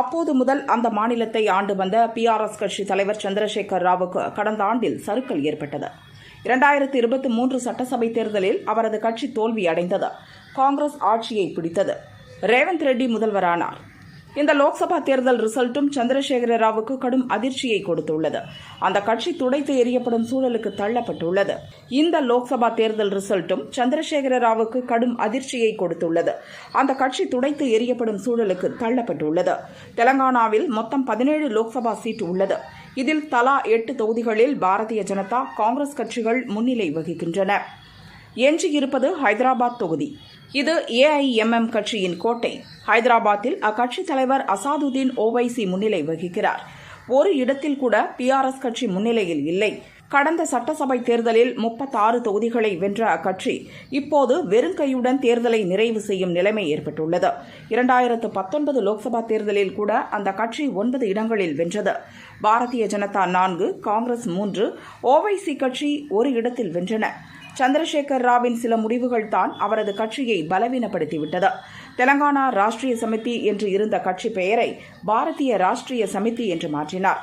அப்போது முதல் அந்த மாநிலத்தை ஆண்டு வந்த பிஆர்எஸ் கட்சி தலைவர் சந்திரசேகர் ராவுக்கு கடந்த ஆண்டில் சறுக்கல் ஏற்பட்டது. இரண்டாயிரத்து இருபத்தி மூன்று சட்டசபை தேர்தலில் அவரது கட்சி தோல்வி அடைந்தது காங்கிரஸ் ஆட்சியை பிடித்தது. ரேவந்த் ரெட்டி முதல்வரானார். இந்த லோக்சபா தேர்தல் ரிசல்ட்டும் சந்திரசேகர ராவுக்கு கடும் அதிர்ச்சியை கொடுத்துள்ளது. அந்த கட்சி துடைத்து எறியப்படும் சூழலுக்கு தள்ளப்பட்டுள்ளது. இந்த லோக்சபா தேர்தல் ரிசல்ட்டும் சந்திரசேகர ராவுக்கு கடும் அதிர்ச்சியை கொடுத்துள்ளது. அந்த கட்சி துடைத்து எறியப்படும் சூழலுக்கு தள்ளப்பட்டுள்ளது. தெலங்கானாவில் மொத்தம் பதினேழு லோக்சபா சீட் உள்ளது. இதில் தலா எட்டு தொகுதிகளில் பாரதிய ஜனதா காங்கிரஸ் கட்சிகள் முன்னிலை வகிக்கின்றன. எஞ்சியிருப்பது ஹைதராபாத் தொகுதி. இது ஏஐஎம்எம் கட்சியின் கோட்டை. ஹைதராபாத்தில் அக்கட்சி தலைவர் அசாதுதீன் ஓவைசி முன்னிலை வகிக்கிறார். ஒரு இடத்தில் கூட பிஆர்எஸ் கட்சி முன்னிலையில் இல்லை. கடந்த சட்டசபை தேர்தலில் முப்பத்தாறு தொகுதிகளை வென்ற அக்கட்சி இப்போது வெறுங்கையுடன் தேர்தலை நிறைவு செய்யும் நிலைமை ஏற்பட்டுள்ளது. இரண்டாயிரத்து பத்தொன்பது லோக்சபா தேர்தலில் கூட அந்த கட்சி ஒன்பது இடங்களில் வென்றது. பாரதிய ஜனதா நான்கு காங்கிரஸ் மூன்று ஓவைசி கட்சி ஒரு இடத்தில் வென்றன. சந்திரசேகர் ராவின் சில முடிவுகள் தான் அவரது கட்சியை பலவீனப்படுத்திவிட்டது. தெலங்கானா ராஷ்டிரிய சமிதி என்று இருந்த கட்சி பெயரை பாரதிய ராஷ்டிரிய சமிதி என்று மாற்றினார்.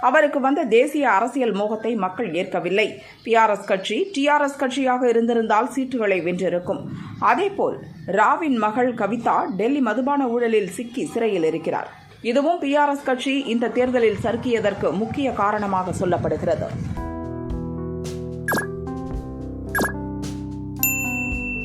அவருக்கு வந்த தேசிய அரசியல் மோகத்தை மக்கள் ஏற்கவில்லை. பிஆர்எஸ் கட்சி டிஆர்எஸ் கட்சியாக இருந்திருந்தால் சீட்டுகளை வென்றிருக்கும். அதேபோல் ராவின் மகள் கவிதா டெல்லி மதுபான ஊழலில் சிக்கி சிறையில் இருக்கிறார். இதுவும் பிஆர்எஸ் கட்சி இந்த தேர்தலில் சறுக்கியதற்கு முக்கிய காரணமாக சொல்லப்படுகிறது.